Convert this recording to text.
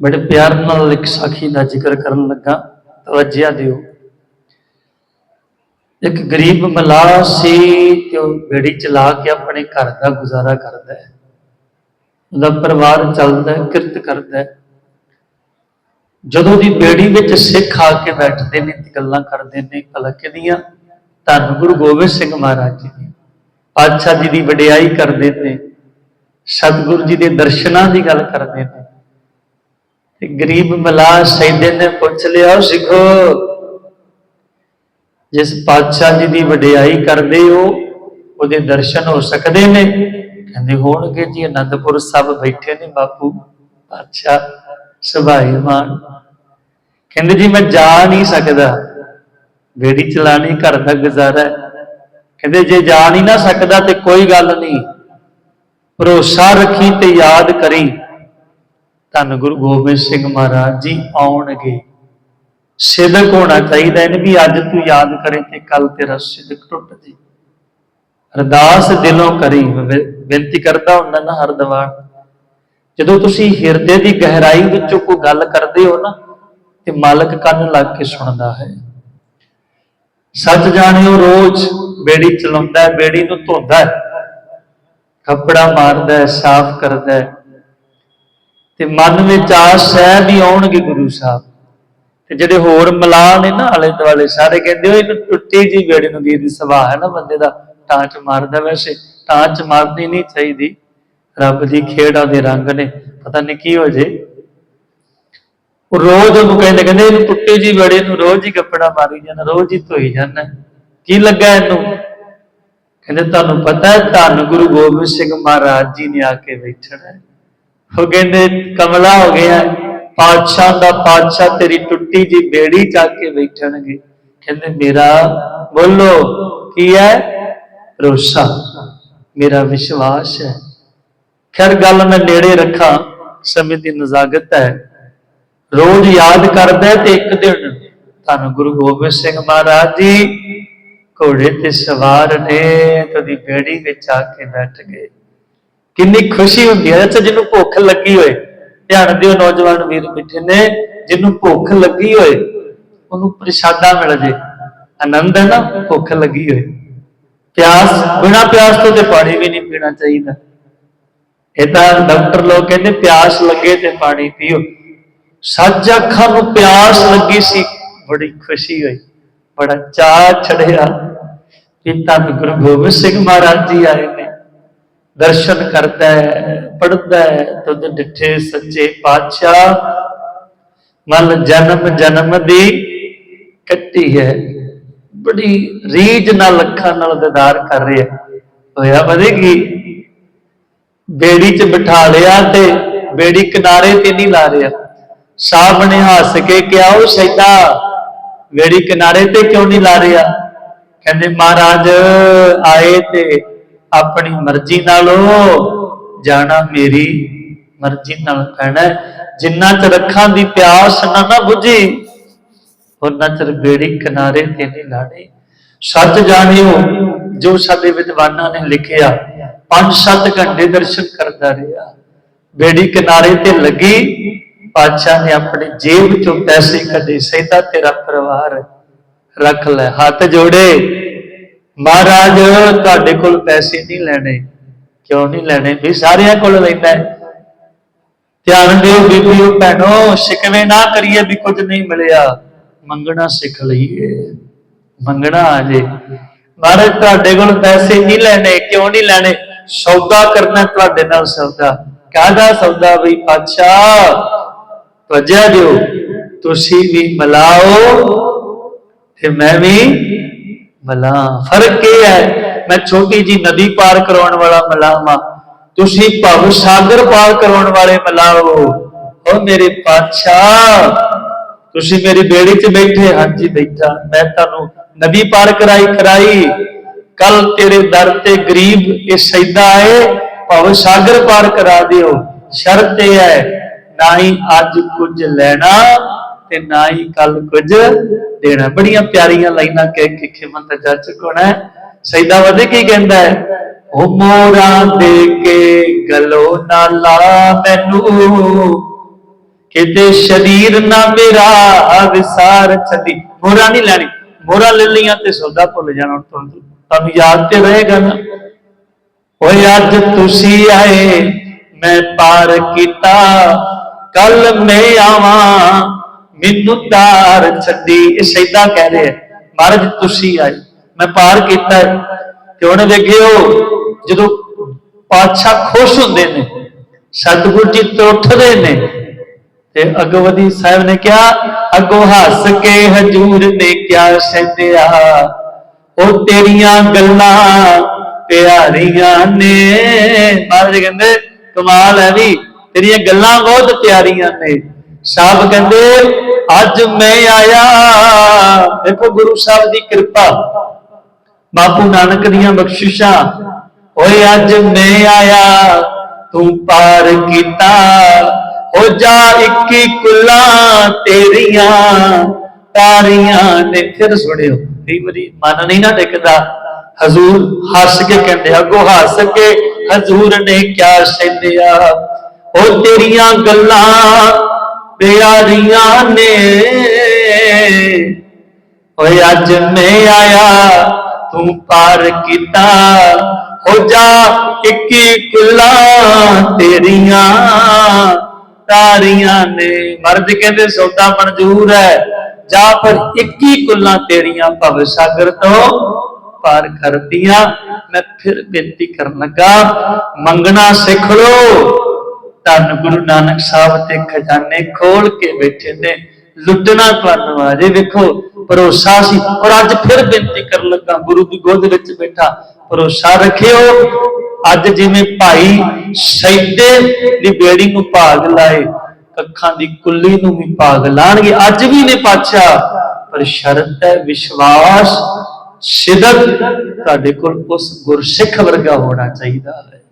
ਬੜੇ ਪਿਆਰ ਨਾਲ ਇੱਕ ਸਾਖੀ ਦਾ ਜ਼ਿਕਰ ਕਰਨ ਲੱਗਾ, ਤਵੱਜਿਆ ਦਿਓ। ਇੱਕ ਗਰੀਬ ਮਲਾਹ ਸੀ ਤੇ ਉਹ ਬੇੜੀ ਚਲਾ ਕੇ ਆਪਣੇ ਘਰ ਦਾ ਗੁਜ਼ਾਰਾ ਕਰਦਾ ਹੈ। ਉਹਦਾ ਪਰਿਵਾਰ ਚੱਲਦਾ ਹੈ, ਕਿਰਤ ਕਰਦਾ ਹੈ। ਜਦੋਂ ਦੀ ਬੇੜੀ ਵਿੱਚ ਸਿੱਖ ਆ ਕੇ ਬੈਠਦੇ ਨੇ ਤੇ ਗੱਲਾਂ ਕਰਦੇ ਨੇ ਕਲਕ ਦੀਆਂ ਧੰਨ ਗੁਰੂ ਗੋਬਿੰਦ ਸਿੰਘ ਮਹਾਰਾਜ ਜੀ ਦੀ ਪਾਤਸ਼ਾਹ ਜੀ ਦੀ ਵਡਿਆਈ ਕਰਦੇ ਨੇ, ਸਤਿਗੁਰੂ ਜੀ ਦੇ ਦਰਸ਼ਨਾਂ ਦੀ ਗੱਲ ਕਰਦੇ ਨੇ। ਗਰੀਬ ਮਲਾਹ ਸੈਦੇ ਨੇ, ਪੁੱਛ ਲਿਆ "ਓ ਸਿੱਖੋ। ਜਿਸ ਪਾਤਸ਼ਾਹ ਜੀ ਦੀ ਵਡਿਆਈ ਕਰਦੇ ਹੋ, ਉਹਦੇ ਦਰਸ਼ਨ ਹੋ ਸਕਦੇ ਨੇ। ਕਹਿੰਦੇ ਹੋਣਗੇ ਜੀ, ਅਨੰਦਪੁਰ ਸਾਹਿਬ ਬੈਠੇ ਨੇ ਬਾਪੂ, ਪਾਤਸ਼ਾਹ ਸੁਭਾਈਮਾਨ ਕਹਿੰਦੇ ਜੀ, ਮੈਂ ਜਾ ਨਹੀਂ ਸਕਦਾ। ਬੇੜੀ ਚਲਾਣੀ, ਘਰ ਦਾ ਗੁਜ਼ਾਰਾ ਕਹਿੰਦੇ, ਜੇ ਜਾ ਨਹੀਂ ਨਾ ਸਕਦਾ ਤੇ ਕੋਈ ਗੱਲ ਨਹੀਂ। ਭਰੋਸਾ ਰੱਖੀ ਤੇ ਯਾਦ ਕਰੀ। ਧੰਨ ਗੁਰੂ ਗੋਬਿੰਦ ਸਿੰਘ ਮਹਾਰਾਜ ਜੀ ਆਉਣਗੇ। ਸਿਦਕ ਹੋਣਾ ਚਾਹੀਦਾ ਇਹਨੇ ਵੀ ਅੱਜ ਤੂੰ ਯਾਦ ਕਰੇ ਤੇ ਕੱਲ ਤੇਰਾ ਸਿਦਕ ਟੁੱਟ ਜੇ। ਅਰਦਾਸ ਦਿਲੋਂ ਕਰੀ ਬੇਨਤੀ ਕਰਦਾ ਹੁੰਦਾ ਨਾ ਹਰ ਦਵਾਰ ਜਦੋਂ ਤੁਸੀਂ ਹਿਰਦੇ ਦੀ ਗਹਿਰਾਈ ਵਿੱਚੋਂ ਕੋਈ ਗੱਲ ਕਰਦੇ ਹੋ ਨਾ, ਤੇ ਮਾਲਕ ਕੰਨ ਲੱਗ ਕੇ ਸੁਣਦਾ ਹੈ। ਸੱਚ ਜਾਣਿਓ, ਰੋਜ਼ ਬੇੜੀ ਚਲਾਉਂਦਾ, ਬੇੜੀ ਨੂੰ ਧੋਂਦਾ ਕੱਪੜਾ ਮਾਰਦਾ, ਸਾਫ਼ ਕਰਦਾ ਤੇ ਮਨ ਵਿੱਚ ਆਸ ਹੈ ਵੀ ਆਉਣਗੇ ਗੁਰੂ ਸਾਹਿਬ। ਤੇ ਜਿਹੜੇ ਹੋਰ ਮਲਾਹ ਨੇ ਨਾ ਆਲੇ ਦੁਆਲੇ, ਸਾਰੇ ਕਹਿੰਦੇ ਉਹ ਇਹਨੂੰ ਟੁੱਟੀ ਜੀ ਵੇੜੇ ਨੂੰ ਦੀ ਸੁਭਾਅ ਹੈ ਨਾ, ਬੰਦੇ ਦਾ ਟਾਂਚ ਮਾਰਦਾ ਵੈਸੇ ਟਾਂਚ ਮਾਰਨੀ ਨਹੀਂ ਚਾਹੀਦੀ। ਰੱਬ ਦੀ ਖੇੜਾ ਦੇ ਰੰਗ ਨੇ, ਪਤਾ ਨਹੀਂ ਕੀ ਹੋ ਜੇ। ਉਹ ਰੋਜ਼ ਉਹਨੂੰ ਕਹਿੰਦੇ ਕਹਿੰਦੇ ਇਹਨੂੰ ਟੁੱਟੀ ਜੀ ਵੇੜੇ ਨੂੰ ਰੋਜ਼ ਹੀ ਕੱਪੜਾ ਮਾਰੀ ਜਾਂਦਾ, ਰੋਜ਼ ਹੀ ਧੋਈ ਜਾਂਦਾ। ਕੀ ਲੱਗਾ ਇਹਨੂੰ? ਕਹਿੰਦੇ ਤੁਹਾਨੂੰ ਪਤਾ ਹੈ, ਧੰਨ ਗੁਰੂ ਗੋਬਿੰਦ ਸਿੰਘ ਮਹਾਰਾਜ ਜੀ ਨੇ ਆ ਕੇ ਬੈਠਣਾ ਹੈ। ਉਹ ਕਹਿੰਦੇ, ਕਮਲਾ ਹੋ ਗਿਆ, ਪਾਤਸ਼ਾਹ ਦਾ ਪਾਤਸ਼ਾਹ ਤੇਰੀ ਟੁੱਟੀ ਜੀ ਬੇੜੀ ਚੱਕ ਕੇ ਬੈਠਣਗੇ। ਕਹਿੰਦੇ, ਮੇਰਾ, ਬੋਲੋ, ਕੀ ਹੈ? ਭਰੋਸਾ ਮੇਰਾ ਵਿਸ਼ਵਾਸ ਹੈ। ਖੈਰ, ਗੱਲ ਮੈਂ ਨੇੜੇ ਰੱਖਾਂ, ਸਮੇਂ ਦੀ ਨਜ਼ਾਕਤ ਹੈ। ਰੋਜ਼ ਯਾਦ ਕਰਦਾ ਤੇ ਇੱਕ ਦਿਨ ਤੁਹਾਨੂੰ ਗੁਰੂ ਗੋਬਿੰਦ ਸਿੰਘ ਮਹਾਰਾਜ ਜੀ, ਘੋੜੇ ਤੇ ਸਵਾਰ ਨੇ ਤਦੀ ਬੇੜੀ ਵਿੱਚ ਆ ਕੇ ਬੈਠ ਗਏ। ਕਿੰਨੀ ਖੁਸ਼ੀ ਹੁੰਦੀ ਹੈ। ਅੱਛਾ ਜਿਹਨੂੰ ਭੁੱਖ ਲੱਗੀ ਹੋਏ, ਧਿਆਨ ਦਿਓ ਨੌਜਵਾਨ ਵੀਰ ਬੈਠੇ ਨੇ, ਜਿਹਨੂੰ ਭੁੱਖ ਲੱਗੀ ਹੋਏ, ਉਹਨੂੰ ਪ੍ਰਸ਼ਾਦਾ ਮਿਲ ਜੇ। ਆਨੰਦ ਹੈ ਨਾ, ਭੁੱਖ ਲੱਗੀ ਹੋਏ। ਪਿਆਸ, ਬਿਨਾ ਪਿਆਸ ਤੋਂ ਤੇ ਪਾਣੀ ਵੀ ਨਹੀਂ ਪੀਣਾ ਚਾਹੀਦਾ। ਇਹ ਤਾਂ ਡਾਕਟਰ ਲੋਕ ਕਹਿੰਦੇ, ਪਿਆਸ ਲੱਗੇ ਤੇ ਪਾਣੀ ਪੀਓ। ਸੱਜ ਅੱਖਾਂ ਨੂੰ ਪਿਆਸ ਲੱਗੀ ਸੀ, ਬੜੀ ਖੁਸ਼ੀ ਹੋਈ। ਬੜਾ ਚਾਅ ਚੜਿਆ। ਕਿ ਧੰਨ ਗੁਰੂ ਗੋਬਿੰਦ ਸਿੰਘ ਮਹਾਰਾਜ ਜੀ ਆਏ ਨੇ। ਦਰਸ਼ਨ ਕਰਦਾ ਹੈ ਪੜਦਾ ਹੈ ਤੁਧ ਡਿਠੇ ਸੱਚੇ ਪਾਤਸ਼ਾਹ। ਮਨ ਜਨਮ ਜਨਮ ਦੀ ਕੱਟੀ ਹੈ। ਬੜੀ ਰੀਝ ਨਾਲ ਅੱਖਾਂ ਨਾਲ ਦਿਦਾਰ ਕਰ ਰਿਹਾ। ਹੋਇਆ ਪਤਾ ਕੀ? ਬੇੜੀ 'ਚ ਬਿਠਾ ਲਿਆ ਤੇ ਬੇੜੀ ਕਿਨਾਰੇ ਤੇ ਨਹੀਂ ਲਾ ਰਿਹਾ। ਸਾਹਿਬ ਨੇ ਹੱਸ ਕੇ ਕਿਹਾ ਉਹ ਸੈਦਾ, ਬੇੜੀ ਕਿਨਾਰੇ ਤੇ ਕਿਉਂ ਨਹੀਂ ਲਾ ਰਿਹਾ? ਕਹਿੰਦੇ, ਮਹਾਰਾਜ, ਆਏ ਤੇ ਆਪਣੀ ਮਰਜ਼ੀ ਨਾਲ ਉਹ ਜਾਣਾ ਮੇਰੀ ਮਰਜ਼ੀ ਨਾਲ ਪੈਣਾ ਜਿੰਨਾ ਚਿਰ ਅੱਖਾਂ ਦੀ ਪਿਆਸ ਨਾ ਨਾ ਬੁਝੀ, ਉਹਨਾਂ ਚਿਰ ਬੇੜੀ ਕਿਨਾਰੇ ਤੇ ਨਹੀਂ ਲਾਣੀ। ਸੱਚ ਜਾਣਿਓ, ਜੋ ਸਾਡੇ ਵਿਦਵਾਨਾਂ ਨੇ ਲਿਖਿਆ 5-7 ਘੰਟੇ ਦਰਸ਼ਨ ਕਰਦਾ ਰਿਹਾ। ਬੇੜੀ ਕਿਨਾਰੇ ਤੇ ਲੱਗੀ, ਪਾਤਸ਼ਾਹ ਨੇ ਆਪਣੀ ਜੇਬ ਚੋਂ ਪੈਸੇ ਕੱਢੇ ਸੈਦਾ ਤੇਰਾ ਪਰਿਵਾਰ ਰੱਖ ਲੈ, ਹੱਥ ਜੋੜੇ। ਮਹਾਰਾਜ, ਤੁਹਾਡੇ ਕੋਲ ਪੈਸੇ ਨਹੀਂ ਲੈਣੇ। ਕਿਉਂ ਨਹੀਂ ਲੈਣੇ? ਵੀ ਸਾਰਿਆਂ ਕੋਲ ਲੈਂਦਾ ਹੈ। ਧਿਆਨ ਦਿਓ ਬੀਬੀਓ, ਭੈਣੋ, ਸ਼ਿਕਵੇ ਨਾ ਕਰੀਏ ਵੀ ਕੁਝ ਨਹੀਂ ਮਿਲਿਆ। ਮੰਗਣਾ ਸਿੱਖ ਲਈਏ। ਮੰਗਣਾ ਆ ਜੇ। ਮਹਾਰਾਜ, ਤੁਹਾਡੇ ਕੋਲ ਪੈਸੇ ਨਹੀਂ ਲੈਣੇ, ਕਿਉਂ ਨਹੀਂ ਲੈਣੇ? ਸੌਦਾ ਕਰਨਾ ਤੁਹਾਡੇ ਨਾਲ ਸੌਦਾ। ਕਾਹਦਾ ਸੌਦਾ ਵੀ ਪਾਤਸ਼ਾਹ? ਵਜਿਆ ਦਿਓ। ਤੁਸੀਂ ਵੀ ਮਲਾਓ, ਤੇ ਮੈਂ ਵੀ ਮਲਾ, ਫ਼ਰਕ ਇਹ ਹੈ, ਮੈਂ ਛੋਟੀ ਜੀ ਨਦੀ ਪਾਰ ਕਰਾਉਣ ਵਾਲਾ ਮਲਾਵਾ ਤੁਸੀਂ ਭਵ ਸਾਗਰ ਪਾਰ ਕਰਾਉਣ ਵਾਲੇ ਮਲਾਓ ਓ ਮੇਰੇ ਪਾਤਸ਼ਾਹ। ਤੁਸੀਂ ਮੇਰੀ ਬੇੜੀ 'ਚ ਬੈਠੇ, ਹਾਂਜੀ ਬੈਠਾ, ਮੈਂ ਤੁਹਾਨੂੰ ਨਦੀ ਪਾਰ ਕਰਾਈ ਕਰਾਈ। ਕੱਲ ਤੇਰੇ ਦਰ ਤੇ ਗਰੀਬ ਇਹ ਸੈਦਾ ਆਏ, ਭਵ ਸਾਗਰ ਪਾਰ ਕਰਾ ਦਿਓ। ਸ਼ਰਤ ਇਹ ਹੈ, ਨਾ ਹੀ ਅੱਜ ਕੁਝ ਲੈਣਾ ਤੇ ਨਾ ਹੀ ਕੱਲ ਕੁਝ ਦੇਣਾ। ਬੜੀਆਂ ਪਿਆਰੀਆਂ ਲਾਈਨਾਂ ਕਹਿ ਕੇ ਖਿਮੰਤ ਜੱਜ ਕੋਣਾ ਸੈਦਾ ਵਦੇ ਕੀ ਕਹਿੰਦਾ ਹੈ? ਉਹ ਮੋਰਾਂ ਦੇ ਕੇ ਗਲੋ ਨਾ ਲਾ ਮੈਨੂੰ। ਕਿਤੇ ਸ਼ਰੀਰ ਨਾ ਮੇਰਾ ਵਿਸਾਰ ਛੱਡੀ। ਮੋਰਾ ਨਹੀਂ ਲੈਣੀ। ਮੋਰਾ ਲੈ ਲਈਆਂ ਤੇ ਸੌਦਾ ਭੁੱਲ ਜਾਣਾ ਤੁਹਾਨੂੰ ਤੁਹਾਨੂੰ ਯਾਦ ਤੇ ਰਹੇਗਾ ਨਾ। ਓਏ ਅੱਜ ਤੁਸੀਂ ਆਏ, ਮੈਂ ਪਾਰ ਕੀਤਾ। ਕੱਲ ਮੈਂ ਆਵਾਂ। ਮੈਨੂੰ ਤਾਰ ਛੱਡੀ, ਇਹ ਸੈਦਾ ਕਹਿ ਰਿਹਾ ਮਹਾਰਾਜ ਤੁਸੀਂ ਆਏ। ਮੈਂ ਪਾਰ ਕੀਤਾ ਹੈ। ਤੇ ਹੁਣ ਵੇਖਿਓ, ਜਦੋਂ ਪਾਤਸ਼ਾਹ ਖੁਸ਼ ਹੁੰਦੇ ਨੇ, ਸਤਿਗੁਰ ਜੀ ਤੋਂ ਨੇ, ਤੇ ਅਗਵਦੀ ਸਾਹਿਬ ਨੇ ਕਿਹਾ, ਅੱਗੋਂ ਹੱਸ ਕੇ ਹਜੂਰ ਨੇ ਕਿਹਾ ਸੈਦਿਆ? ਉਹ ਤੇਰੀਆਂ ਗੱਲਾਂ ਪਿਆਰੀਆਂ ਨੇ। ਮਹਾਰਾਜ ਕਹਿੰਦੇ, ਕਮਾਲ ਹੈ ਵੀ, ਤੇਰੀਆਂ ਗੱਲਾਂ ਬਹੁਤ ਪਿਆਰੀਆਂ ਨੇ। ਸਾਹਿਬ ਕਹਿੰਦੇ ਅੱਜ ਮੈਂ ਆਇਆ। ਦੇਖੋ ਗੁਰੂ ਸਾਹਿਬ ਦੀ ਕਿਰਪਾ। ਬਾਪੂ ਨਾਨਕ ਦੀਆਂ ਬਖਸ਼ਿਸ਼ਾਂ। ਓਏ ਅੱਜ ਮੈਂ ਆਇਆ। ਤੂੰ ਪਾਰ ਕੀਤਾ। ਹੋ ਜਾ ਇੱਕੀ ਕੁੱਲਾਂ ਤੇਰੀਆਂ। ਤਾਰੀਆਂ ਨੇ ਫਿਰ ਸੁਣਿਓ। ਕਈ ਵਾਰੀ ਮਨ ਨਹੀਂ ਨਾ ਟਿਕਦਾ। ਹਜ਼ੂਰ ਹੱਸ ਕੇ ਕਹਿੰਦੇ ਅੱਗੋਂ ਹੱਸ ਕੇ ਹਜ਼ੂਰ ਨੇ ਕਿਆ ਸੈਂਦਿਆ ਉਹ ਤੇਰੀਆਂ ਗੱਲਾਂ ਪਿਆਰੀਆਂ ਨੇ। ਓਏ ਅੱਜ ਮੈਂ ਆਇਆ, ਤੂੰ ਪਾਰ ਕੀਤਾ। ਹੋ ਜਾ ਇੱਕੀ ਕੁੱਲਾਂ ਤੇਰੀਆਂ। ਤਾਰੀਆਂ ਨੇ। ਮਰਦ ਕਹਿੰਦੇ ਸੌਦਾ ਮਨਜ਼ੂਰ ਹੈ। ਜਾ ਪਰ 21 ਕੁੱਲਾਂ ਤੇਰੀਆਂ ਭਵ ਸਾਗਰ ਤੋਂ ਪਾਰ ਕਰਤੀਆਂ ਮੈਂ ਫਿਰ ਬੇਨਤੀ ਕਰਨ ਲੱਗਾ, ਮੰਗਣਾ ਸਿੱਖ ਲੋ ਧੰਨ ਗੁਰੂ ਨਾਨਕ ਸਾਹਿਬ ਤੇ ਖਜ਼ਾਨੇ ਖੋਲ ਕੇ ਬੈਠੇ ਨੇ। ਲੁੱਟਣਾ ਤੁਹਾਨੂੰ ਆ ਵੇਖੋ, ਭਰੋਸਾ ਸੀ। ਔਰ ਅੱਜ ਫਿਰ ਬੇਨਤੀ ਕਰਨ ਲੱਗਾ, ਗੁਰੂ ਦੀ ਗੋਦ ਵਿੱਚ ਬੈਠਾ, ਭਰੋਸਾ ਰੱਖਿਓ। ਅੱਜ ਜਿਵੇਂ ਭਾਈ ਸੈਦੇ ਦੀ ਬੇੜੀ ਨੂੰ ਭਾਗ ਲਾਏ, ਅੱਖਾਂ ਦੀ ਕੁੱਲੀ ਨੂੰ ਵੀ ਭਾਗ ਲਾਣਗੇ। ਅੱਜ ਵੀ ਨੇ ਪਾਤਸ਼ਾਹ, ਪਰ ਸ਼ਰਤ ਹੈ ਵਿਸ਼ਵਾਸ, ਸਿਦਕ। ਤੁਹਾਡੇ ਕੋਲ ਉਸ ਗੁਰਸਿੱਖ ਵਰਗਾ ਹੋਣਾ ਚਾਹੀਦਾ ਹੈ।